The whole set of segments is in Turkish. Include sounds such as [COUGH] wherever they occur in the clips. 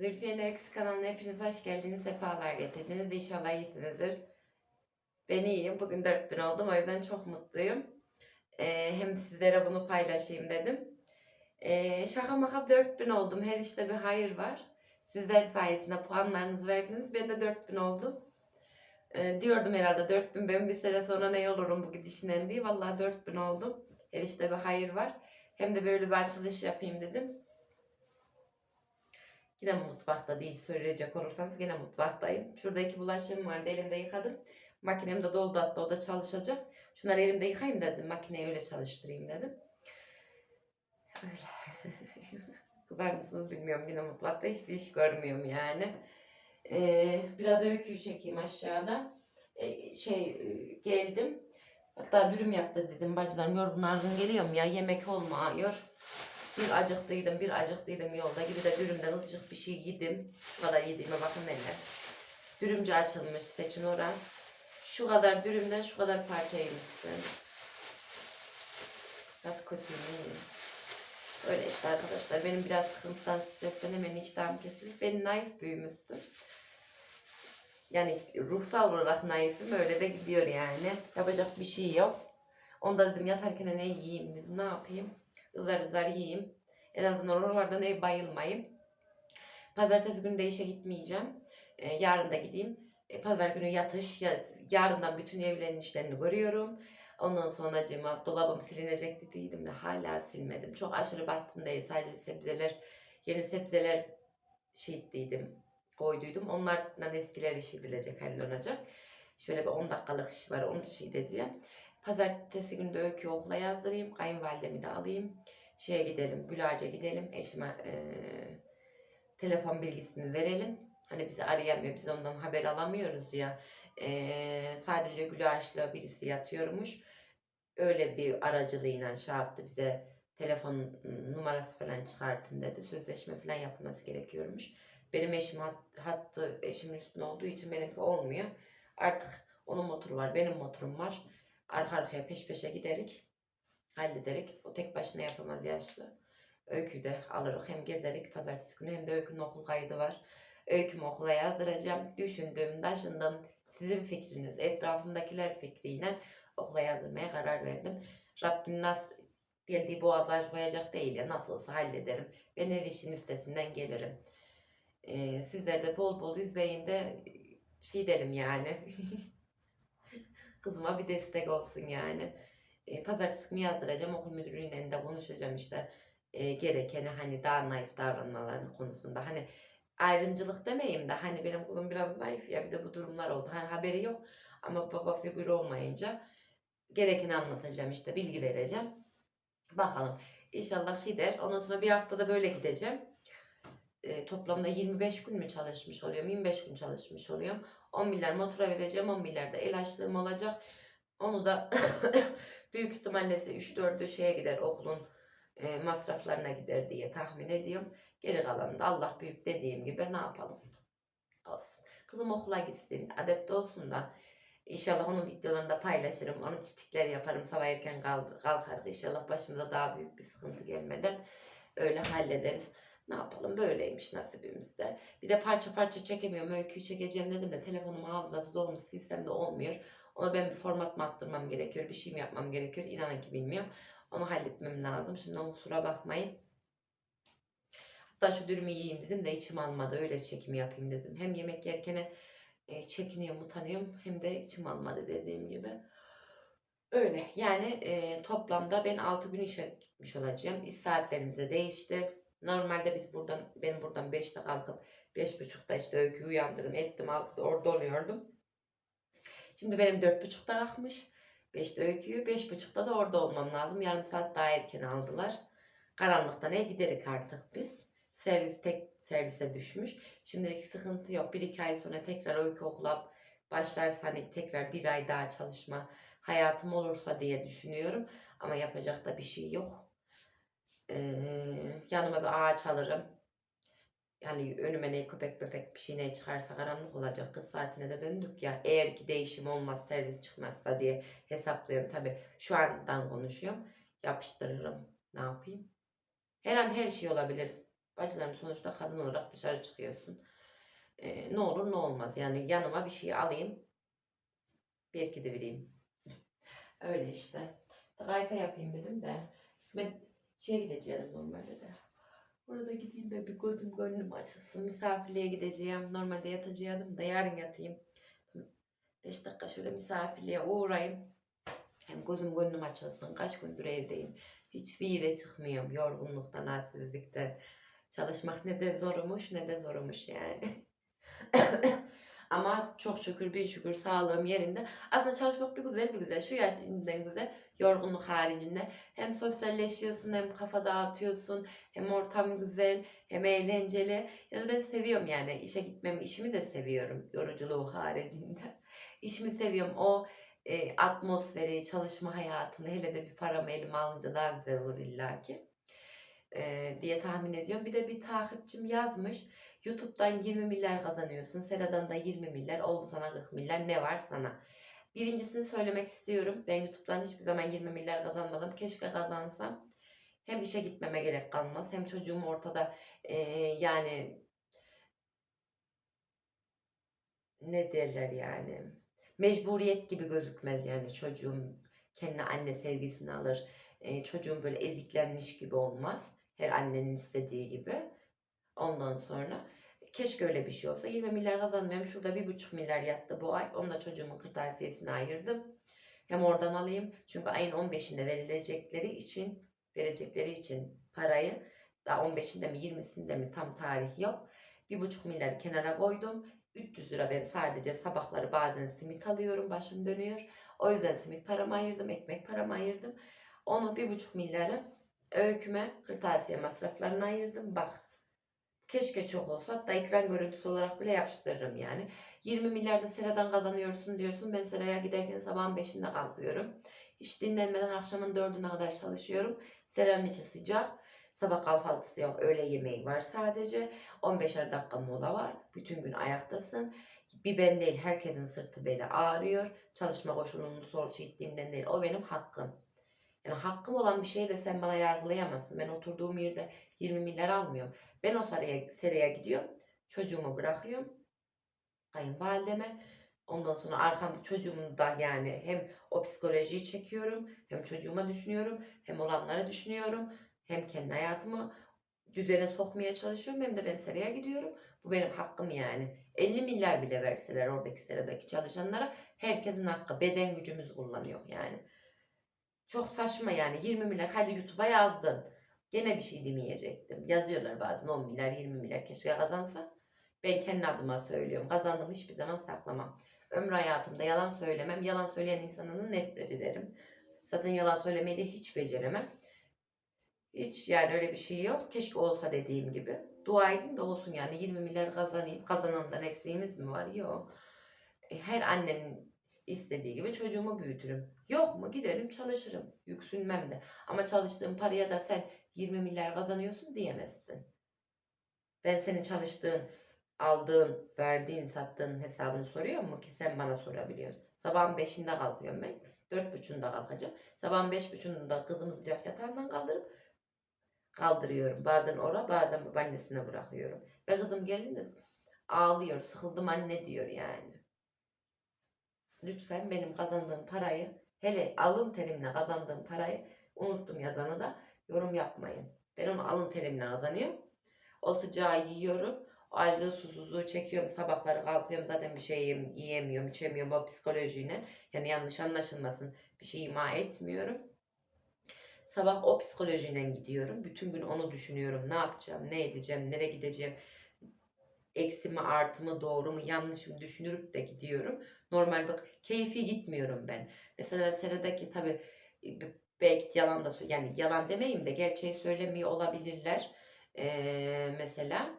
Zülfiye'nin Öyküsü kanalına hepiniz hoş geldiniz. Sefalar getirdiniz. İnşallah iyisinizdir. Ben iyiyim. Bugün 4000 oldum. O yüzden çok mutluyum. Ee, hem sizlere bunu paylaşayım dedim. Ee, şaka maka 4000 oldum. Her işte bir hayır var. Sizler sayesinde puanlarınızı verdiniz. Ben de 4000 oldum. Ee, diyordum herhalde 4000 ben bir sene sonra ne olurum bu gidişinden diye. Vallahi 4000 oldum. Her işte bir hayır var. Hem de böyle bir açılış yapayım dedim. Yine mutfakta değil söyleyecek olursanız yine mutfaktayım. Şurada iki bulaşığım vardı elimde yıkadım. Makinem de doldu hatta o da çalışacak. Şunları elimde yıkayayım dedim. Makineyi öyle çalıştırayım dedim. Öyle. [LAUGHS] Kızar mısınız bilmiyorum yine mutfakta hiçbir iş görmüyorum yani. Ee, biraz öyküyü çekeyim aşağıda. Ee, şey e, geldim. Hatta dürüm yaptı dedim bacılarım yorgun argın geliyorum ya yemek olmuyor. Bir acıktıydım, bir acıktıydım yolda. Gibi de dürümden ılıcık bir şey yedim. Şu kadar yediğime bakın hele. Dürümcü açılmış seçin oran. Şu kadar dürümden şu kadar parça yemişsin. Nasıl kötüyüm iyiyim. Öyle işte arkadaşlar. Benim biraz sıkıntıdan, stresten hemen iştahım kesilip beni naif büyümüşsün. Yani ruhsal olarak naifim öyle de gidiyor yani. Yapacak bir şey yok. Onda dedim yatarken ne yiyeyim dedim. Ne yapayım? Izar ızar yiyeyim. En azından oralardan ev bayılmayayım. Pazartesi günü de işe gitmeyeceğim. Ee, yarın da gideyim. Ee, pazar günü yatış. Ya, yarından bütün evlerin işlerini görüyorum. Ondan sonra cima dolabım silinecek dediydim de hala silmedim. Çok aşırı baktım değil. Sadece sebzeler, yeni sebzeler şey dedim, koyduydum. Onlardan eskiler işi edilecek, hallolacak. Şöyle bir 10 dakikalık iş var, onu şey edeceğim. Pazartesi günü de öykü okula yazdırayım. Kayınvalidemi de alayım. Şeye gidelim, Gülağaç'a gidelim. Eşime eee, telefon bilgisini verelim. Hani bizi arayamıyor, biz ondan haber alamıyoruz ya. Eee, sadece Gülağaç'la birisi yatıyormuş. Öyle bir aracılığıyla şey yaptı bize telefon numarası falan çıkartın dedi. Sözleşme falan yapılması gerekiyormuş. Benim eşim hat, hattı eşimin üstünde olduğu için benimki olmuyor. Artık onun motoru var, benim motorum var arka arkaya peş peşe giderik. Hallederik. O tek başına yapamaz yaşlı. Öyküyü de alırız. Hem gezerik pazartesi günü hem de öykünün okul kaydı var. Öykümü okula yazdıracağım. Düşündüm, taşındım. Sizin fikriniz, etrafımdakiler fikriyle okula yazdırmaya karar verdim. Rabbim nasıl geldiği boğaza koyacak değil ya. Nasıl olsa hallederim. Ben her işin üstesinden gelirim. Ee, sizler de bol bol izleyin de şey derim yani. [LAUGHS] kızıma bir destek olsun yani. E, pazartesi günü yazdıracağım okul müdürlüğüyle de konuşacağım işte. E, gerekeni hani daha naif davranmalarını konusunda. Hani ayrımcılık demeyeyim de hani benim kızım biraz naif ya bir de bu durumlar oldu. Hani haberi yok ama baba figürü olmayınca gerekeni anlatacağım işte bilgi vereceğim. Bakalım. İnşallah şey der. Ondan sonra bir haftada böyle gideceğim. E, toplamda 25 gün mü çalışmış oluyorum? 25 gün çalışmış oluyorum 10 milyar motora vereceğim 10 milyar da el açlığım olacak. Onu da [COUGHS] büyük ihtimalle 3-4'ü şeye gider okulun e, masraflarına gider diye tahmin ediyorum. Geri kalanı da Allah büyük dediğim gibi ne yapalım? Olsun. Kızım okula gitsin. Adepte olsun da İnşallah onun videolarını da paylaşırım. Onun çiçekler yaparım. Sabah erken kalkarız. İnşallah başımıza daha büyük bir sıkıntı gelmeden öyle hallederiz. Ne yapalım böyleymiş nasibimizde. Bir de parça parça çekemiyorum. Öyküyü çekeceğim dedim de telefonum hafızası dolmuş sistemde olmuyor. Ona ben bir format mı attırmam gerekiyor. Bir şey mi yapmam gerekiyor. İnanın ki bilmiyorum. Onu halletmem lazım. Şimdi ona kusura bakmayın. Hatta şu dürümü yiyeyim dedim de içim almadı. Öyle çekimi yapayım dedim. Hem yemek yerken e, çekiniyorum, utanıyorum. Hem de içim almadı dediğim gibi. Öyle yani e, toplamda ben 6 gün işe gitmiş olacağım. İş saatlerimiz de değişti. Normalde biz buradan ben buradan 5'te kalkıp 5.30'da işte öyküyü uyandırdım ettim 6'da orada oluyordum. Şimdi benim 4.30'da kalkmış. 5'te öyküyü 5.30'da da orada olmam lazım. Yarım saat daha erken aldılar. Karanlıkta ne giderik artık biz. Servis tek servise düşmüş. Şimdilik sıkıntı yok. Bir iki ay sonra tekrar öykü okula başlarsa hani tekrar bir ay daha çalışma hayatım olursa diye düşünüyorum. Ama yapacak da bir şey yok. Ee, yanıma bir ağaç alırım. Yani önüme ne köpek bebek bir şey ne çıkarsa karanlık olacak. Kız saatine de döndük ya. Eğer ki değişim olmaz servis çıkmazsa diye hesaplıyorum. Tabi şu andan konuşuyorum. Yapıştırırım. Ne yapayım? Her an her şey olabilir. Bacılarım sonuçta kadın olarak dışarı çıkıyorsun. Ee, ne olur ne olmaz. Yani yanıma bir şey alayım. Belki de vereyim. Öyle işte. Kayfa yapayım dedim de. Ben şeye gideceğim normalde de. Orada gideyim de bir gözüm gönlüm açılsın. Misafirliğe gideceğim. Normalde yatacaktım da yarın yatayım. 5 dakika şöyle misafirliğe uğrayayım. Hem gözüm gönlüm açılsın. Kaç gündür evdeyim. Hiçbir yere çıkmıyorum. Yorgunluktan, halsizlikten. Çalışmak ne de zormuş ne de zormuş yani. [LAUGHS] Ama çok şükür bir şükür sağlığım yerinde. Aslında çalışmak bir güzel bir güzel. Şu yaşından güzel. Yorgunluk haricinde. Hem sosyalleşiyorsun hem kafa dağıtıyorsun. Hem ortam güzel hem eğlenceli. Yani ben seviyorum yani işe gitmemi. işimi de seviyorum. Yoruculuğu haricinde. [LAUGHS] İşimi seviyorum. O e, atmosferi, çalışma hayatını hele de bir paramı elime alınca daha güzel olur illaki. E, diye tahmin ediyorum. Bir de bir takipçim yazmış. YouTube'dan 20 milyar kazanıyorsun. Sera'dan da 20 milyar. Oldu sana 40 milyar. Ne var sana? Birincisini söylemek istiyorum. Ben YouTube'dan hiçbir zaman 20 milyar kazanmadım. Keşke kazansam. Hem işe gitmeme gerek kalmaz. Hem çocuğum ortada e, yani ne derler yani mecburiyet gibi gözükmez yani çocuğum kendi anne sevgisini alır. E, çocuğum böyle eziklenmiş gibi olmaz. Her annenin istediği gibi. Ondan sonra keşke öyle bir şey olsa. 20 milyar kazanmıyorum. Şurada 1,5 milyar yattı bu ay. Onu da çocuğumun kırtasiyesine ayırdım. Hem oradan alayım. Çünkü ayın 15'inde verilecekleri için verecekleri için parayı daha 15'inde mi 20'sinde mi tam tarih yok. 1,5 milyar kenara koydum. 300 lira ben sadece sabahları bazen simit alıyorum. Başım dönüyor. O yüzden simit paramı ayırdım. Ekmek paramı ayırdım. Onu 1,5 milyarı öyküme kırtasiye masraflarına ayırdım. Bak keşke çok olsa hatta ekran görüntüsü olarak bile yapıştırırım yani. 20 milyarda seradan kazanıyorsun diyorsun. Ben seraya giderken sabahın 5'inde kalkıyorum. Hiç dinlenmeden akşamın 4'üne kadar çalışıyorum. Seranın içi sıcak. Sabah kahvaltısı yok. Öğle yemeği var sadece. 15'er dakika mola var. Bütün gün ayaktasın. Bir ben değil herkesin sırtı beli ağrıyor. Çalışma koşulunu soru çektiğimden değil. O benim hakkım. Yani hakkım olan bir şeyi de sen bana yargılayamazsın. Ben oturduğum yerde 20 milyar almıyorum. Ben o seraya, seraya gidiyorum. Çocuğumu bırakıyorum. Kayınvalideme. Ondan sonra arkam çocuğumu da yani hem o psikolojiyi çekiyorum. Hem çocuğuma düşünüyorum. Hem olanları düşünüyorum. Hem kendi hayatımı düzene sokmaya çalışıyorum. Hem de ben seraya gidiyorum. Bu benim hakkım yani. 50 milyar bile verseler oradaki seradaki çalışanlara herkesin hakkı. Beden gücümüzü kullanıyor yani. Çok saçma yani 20 milyar hadi YouTube'a yazdın. Gene bir şey demeyecektim. Yazıyorlar bazen 10 milyar 20 milyar keşke kazansa. Ben kendi adıma söylüyorum. Kazandığımı hiçbir zaman saklamam. Ömrü hayatımda yalan söylemem. Yalan söyleyen insanın nefret ederim. Zaten yalan söylemeyi de hiç beceremem. Hiç yani öyle bir şey yok. Keşke olsa dediğim gibi. Dua edin de olsun yani 20 milyar kazanayım. Kazanandan eksiğimiz mi var? Yok. E, Her annenin istediği gibi çocuğumu büyütürüm. Yok mu giderim çalışırım. Yüksünmem de. Ama çalıştığın paraya da sen 20 milyar kazanıyorsun diyemezsin. Ben senin çalıştığın, aldığın, verdiğin, sattığın hesabını soruyor mu ki sen bana sorabiliyorsun. Sabahın 5'inde kalkıyorum ben. 4.30'da kalkacağım. Sabahın 5.30'da kızımızı yatağından kaldırıp kaldırıyorum. Bazen ora bazen babaannesine bırakıyorum. Ve kızım geldiğinde ağlıyor. Sıkıldım anne diyor yani. Lütfen benim kazandığım parayı hele alın terimle kazandığım parayı unuttum yazanı da yorum yapmayın. Ben onu alın terimle kazanıyorum. O sıcağı yiyorum. O açlığı susuzluğu çekiyorum. Sabahları kalkıyorum zaten bir şey yiyem- yiyemiyorum, içemiyorum o psikolojiyle. Yani yanlış anlaşılmasın. Bir şey ima etmiyorum. Sabah o psikolojiyle gidiyorum. Bütün gün onu düşünüyorum. Ne yapacağım, ne edeceğim, nereye gideceğim. Eksimi, artımı, doğru mu, yanlış mı düşünürüp de gidiyorum. Normal bak keyfi gitmiyorum ben. Mesela seradaki tabi belki yalan da yani yalan demeyeyim de gerçeği söylemiyor olabilirler. Ee, mesela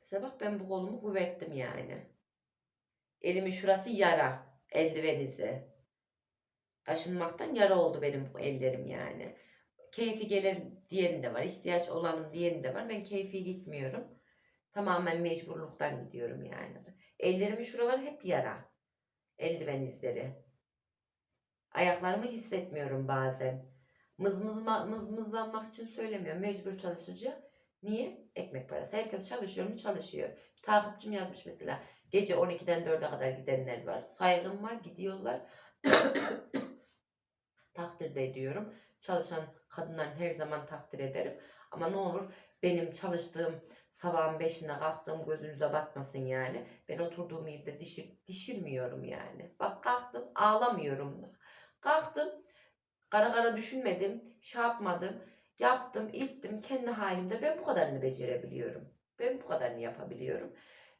mesela bak ben bu kolumu güverttim yani. Elimin şurası yara. Eldiven izi. Taşınmaktan yara oldu benim bu ellerim yani. Keyfi gelir diğerinde var. ihtiyaç olanın diğerinde var. Ben keyfi gitmiyorum. Tamamen mecburluktan gidiyorum yani. Ellerimin şuraları hep yara. Eldiven izleri. Ayaklarımı hissetmiyorum bazen. Mızmızma, mızmızlanmak için söylemiyorum. Mecbur çalışınca Niye? Ekmek parası. Herkes çalışıyor mu? Çalışıyor. Takipçim yazmış mesela. Gece 12'den 4'e kadar gidenler var. Saygım var. Gidiyorlar. [COUGHS] takdir de ediyorum. Çalışan kadınların her zaman takdir ederim. Ama ne olur benim çalıştığım sabahın beşine kalktığım gözünüze batmasın yani. Ben oturduğum yerde dişir, dişirmiyorum yani. Bak kalktım ağlamıyorum da. Kalktım kara kara düşünmedim, şey yapmadım. Yaptım, ittim kendi halimde. Ben bu kadarını becerebiliyorum. Ben bu kadarını yapabiliyorum.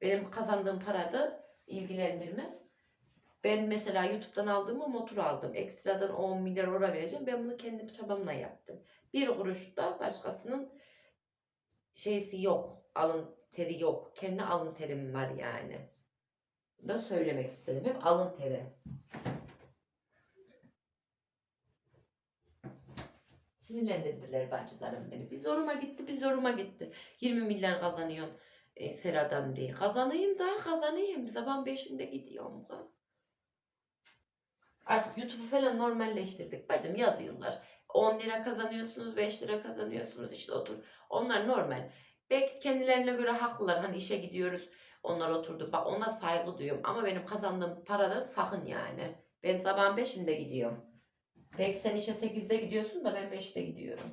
Benim kazandığım para da ilgilendirmez. Ben mesela YouTube'dan aldığımı motor aldım. Ekstradan 10 milyar ora vereceğim. Ben bunu kendi çabamla yaptım. Bir kuruş da başkasının şeysi yok. Alın teri yok. Kendi alın terim var yani. Bunu da söylemek istedim. Hep alın teri. Sinirlendirdiler bacılarım beni. Bir zoruma gitti, bir zoruma gitti. 20 milyar kazanıyorsun e, Sera'dan diye. Kazanayım da kazanayım. Sabah 5'inde gidiyorum. Ha. Artık YouTube'u falan normalleştirdik bacım yazıyorlar. 10 lira kazanıyorsunuz, 5 lira kazanıyorsunuz işte otur. Onlar normal. Belki kendilerine göre haklılar. Hani işe gidiyoruz. Onlar oturdu. Bak ona saygı duyuyorum. Ama benim kazandığım paradan sakın yani. Ben sabahın 5'inde gidiyorum. Belki sen işe 8'de gidiyorsun da ben 5'te gidiyorum.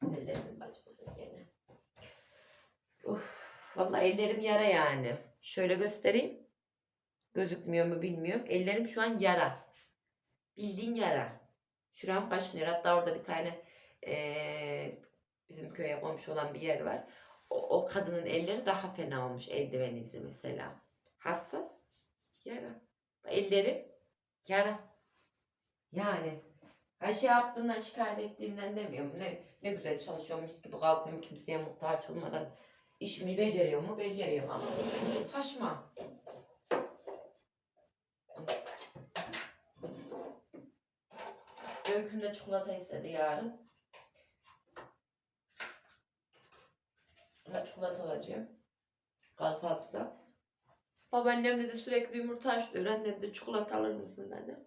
Sinirlendim bacım gene. Uf, vallahi ellerim yara yani. Şöyle göstereyim. Gözükmüyor mu bilmiyorum. Ellerim şu an yara. Bildiğin yara. Şuram kaşınıyor. Hatta orada bir tane eee, bizim köye komşu olan bir yer var. O, o kadının elleri daha fena olmuş. Eldiven izi mesela. Hassas. Yara. Ellerim yara. Yani her şey yaptığımdan şikayet ettiğimden demiyorum. Ne, ne güzel çalışıyorum mis gibi kalkıyorum kimseye muhtaç olmadan işimi beceriyor mu? Beceriyorum ama saçma. Öyküm de çikolata istedi yarın. Ona çikolata alacağım. Kahvaltıda. Babaannem dedi sürekli yumurta haşlıyor. Annem de çikolata alır mısın dedi.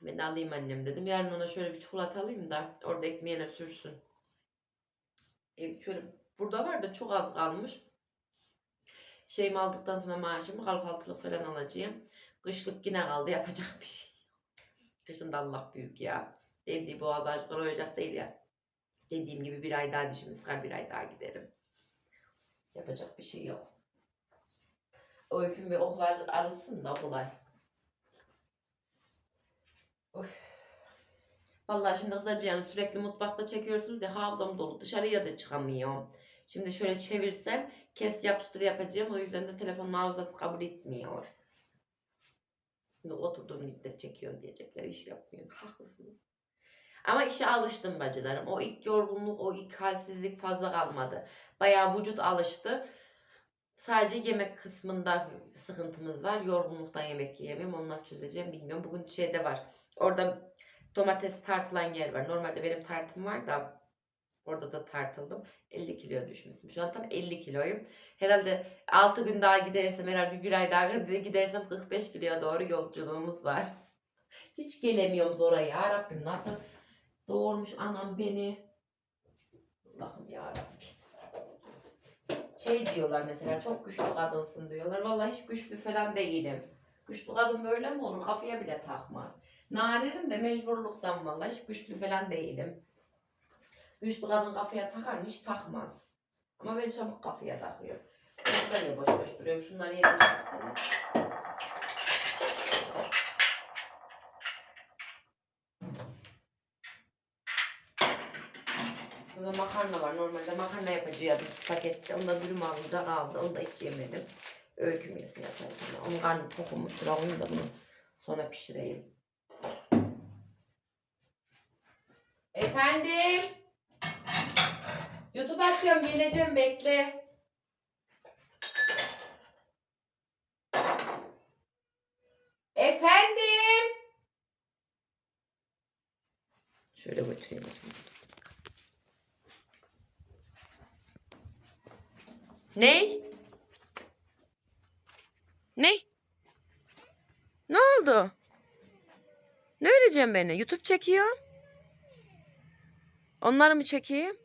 Ben de alayım annem dedim. Yarın ona şöyle bir çikolata alayım da orada ekmeğine sürsün. E, şöyle burada var da çok az kalmış. Şeyimi aldıktan sonra maaşımı kahvaltılık falan alacağım. Kışlık yine kaldı yapacak bir şey. Kışın da Allah büyük ya. Dediği boğaz aşkına olacak değil ya. Dediğim gibi bir ay daha dişimi sıkar bir ay daha giderim. Yapacak bir şey yok. Öyküm bir oklar arasın da kolay. Vallahi şimdi kızacağını sürekli mutfakta çekiyorsunuz ya hafızam dolu dışarıya da çıkamıyorum. Şimdi şöyle çevirsem kes yapıştır yapacağım o yüzden de telefonun hafızası kabul etmiyor. Şimdi oturduğum müddet çekiyorsun diyecekler iş yapmıyor. [LAUGHS] Haklısın. Ama işe alıştım bacılarım. O ilk yorgunluk, o ilk halsizlik fazla kalmadı. Bayağı vücut alıştı. Sadece yemek kısmında sıkıntımız var. Yorgunluktan yemek yiyemiyorum. Onu nasıl çözeceğim bilmiyorum. Bugün şeyde var. Orada domates tartılan yer var. Normalde benim tartım var da orada da tartıldım. 50 kilo düşmüşüm. Şu an tam 50 kiloyum. Herhalde 6 gün daha gidersem herhalde bir ay daha [LAUGHS] gidersem 45 kiloya doğru yolculuğumuz var. Hiç gelemiyorum oraya. Ya Rabbim nasıl doğurmuş anam beni. Allah'ım ya Rabbim. Şey diyorlar mesela çok güçlü kadınsın diyorlar. Vallahi hiç güçlü falan değilim. Güçlü kadın böyle mi olur? Kafaya bile takmaz. Narinim de mecburluktan vallahi hiç güçlü falan değilim. Güçlü kadın kafaya takar mı? Hiç takmaz. Ama ben çabuk kafaya takıyorum. Burada niye boş boş duruyorum? Şunları yetiştirsene. Burada makarna var. Normalde makarna yapacaktım spagetti. Onu da dürüm alınca kaldı. Onu da hiç yemedim. Öyküm yesin yaparım. Onun karnı tokumuş. Şuraya koyayım da bunu sonra pişireyim. Efendim? YouTube atıyorum geleceğim bekle. Efendim? Şöyle götüreyim. Ney? Ne? Ne oldu? Ne vereceğim beni? YouTube çekiyor. Onları mı çekeyim?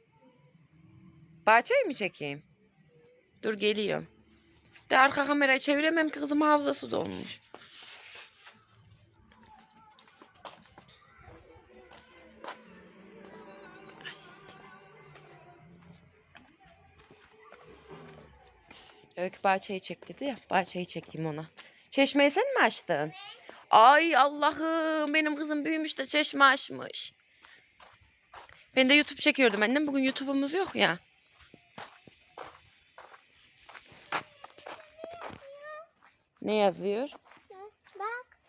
Bahçeyi mi çekeyim? Dur geliyorum. De arka kamerayı çeviremem ki kızım hafızası dolmuş. Öykü bahçeyi çek dedi ya. Bahçeyi çekeyim ona. Çeşmeyi sen mi açtın? Ay Allah'ım benim kızım büyümüş de çeşme açmış. Ben de YouTube çekiyordum annem. Bugün YouTube'umuz yok ya. Ne yazıyor? Bak.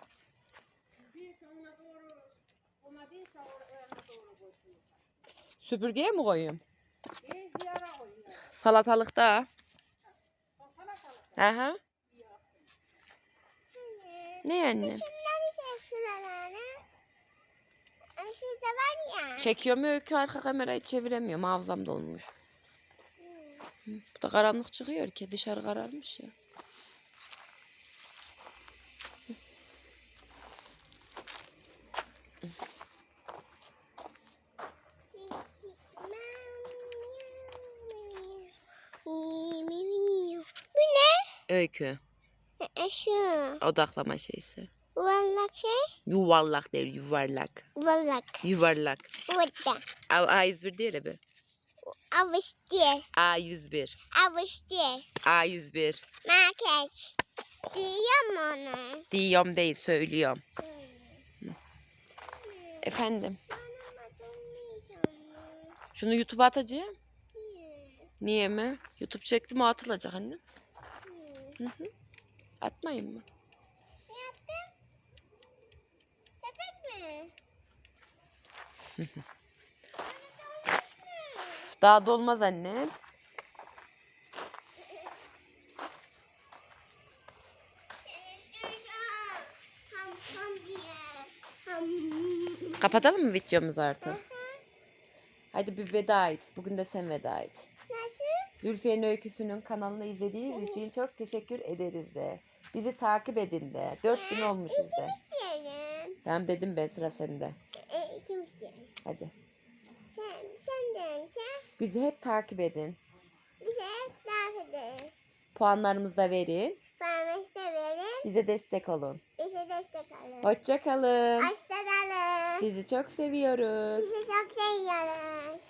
Süpürgeye mi koyayım? Salatalıkta. Aha. Ne şuralarını. Ay, Şurada var ya. Çekiyorum öykü arka kamerayı çeviremiyorum. Hafızam dolmuş. Hı, Bu da karanlık çıkıyor ki dışarı kararmış ya. Bu ne? Öykü. E, şu. Odaklama şeysi. Yuvarlak şey. Yuvarlak der yuvarlak. Yuvarlak. Yuvarlak. Burada. A, A101 değil mi? Avuç diye. A101. Avuç diye. A101. Market. Diyor mu onu? Diyorum değil söylüyorum. Efendim. Şunu YouTube'a atacağım. Niye mi? YouTube çektim o atılacak anne. Hı hı. Atmayın mı? Ne yaptın? Sepet mi? [LAUGHS] Daha dolmaz anne. [LAUGHS] Kapatalım mı videomuzu artık? Hadi bir veda et. Bugün de sen veda et. Nasıl? Zülfiye'nin öyküsünün kanalını izlediğiniz için çok teşekkür ederiz de. Bizi takip edin de. 4000 olmuşuz de. Diyelim. Tamam dedim ben sıra sende. E, ikimiz diyelim. Hadi. Sen, sen de sen. Bizi hep takip edin. Bize davet edin. Puanlarımızı da verin. Parmak da verin. Bize destek olun. Bize destek olun. Hoşça kalın. Hoşçakalın. Sizi çok seviyoruz. Sizi çok seviyorum.